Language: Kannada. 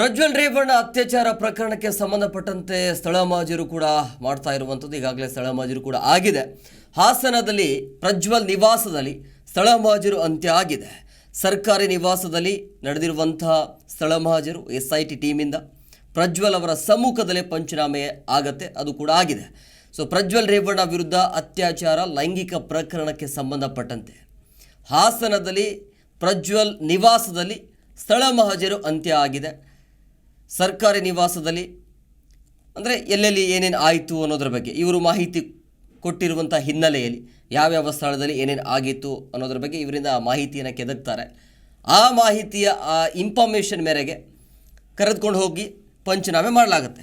ಪ್ರಜ್ವಲ್ ರೇವಣ್ಣ ಅತ್ಯಾಚಾರ ಪ್ರಕರಣಕ್ಕೆ ಸಂಬಂಧಪಟ್ಟಂತೆ ಸ್ಥಳ ಮಾಜಿರು ಕೂಡ ಮಾಡ್ತಾ ಇರುವಂಥದ್ದು, ಈಗಾಗಲೇ ಸ್ಥಳ ಮಾಜಿರು ಕೂಡ ಆಗಿದೆ. ಹಾಸನದಲ್ಲಿ ಪ್ರಜ್ವಲ್ ನಿವಾಸದಲ್ಲಿ ಸ್ಥಳ ಮಹಾಜರು ಅಂತ್ಯ ಆಗಿದೆ. ಸರ್ಕಾರಿ ನಿವಾಸದಲ್ಲಿ ನಡೆದಿರುವಂತಹ ಸ್ಥಳ ಮಹಾಜರು ಎಸ್ ಐ ಟಿ ಟೀಮಿಂದ ಪ್ರಜ್ವಲ್ ಅವರ ಸಮ್ಮುಖದಲ್ಲೇ ಪಂಚನಾಮೆ ಆಗತ್ತೆ, ಅದು ಕೂಡ ಆಗಿದೆ. ಸೊ ಪ್ರಜ್ವಲ್ ರೇವಣ್ಣ ವಿರುದ್ಧ ಅತ್ಯಾಚಾರ, ಲೈಂಗಿಕ ಪ್ರಕರಣಕ್ಕೆ ಸಂಬಂಧಪಟ್ಟಂತೆ ಹಾಸನದಲ್ಲಿ ಪ್ರಜ್ವಲ್ ನಿವಾಸದಲ್ಲಿ ಸ್ಥಳ ಮಹಾಜರು ಅಂತ್ಯ ಆಗಿದೆ. ಸರ್ಕಾರಿ ನಿವಾಸದಲ್ಲಿ, ಅಂದರೆ ಎಲ್ಲೆಲ್ಲಿ ಏನೇನು ಆಯಿತು ಅನ್ನೋದ್ರ ಬಗ್ಗೆ, ಇವರು ಮಾಹಿತಿ ಕೊಟ್ಟಿರುವಂಥ ಹಿನ್ನೆಲೆಯಲ್ಲಿ, ಯಾವ್ಯಾವ ಸ್ಥಳದಲ್ಲಿ ಏನೇನು ಆಗಿತ್ತು ಅನ್ನೋದ್ರ ಬಗ್ಗೆ ಇವರಿಂದ ಮಾಹಿತಿಯನ್ನು ಕೆದಕ್ತಾರೆ. ಆ ಮಾಹಿತಿಯ, ಆ ಇನ್ಫಾರ್ಮೇಷನ್ ಮೇರೆಗೆ ಕರೆದುಕೊಂಡು ಹೋಗಿ ಪಂಚನಾಮೆ ಮಾಡಲಾಗುತ್ತೆ.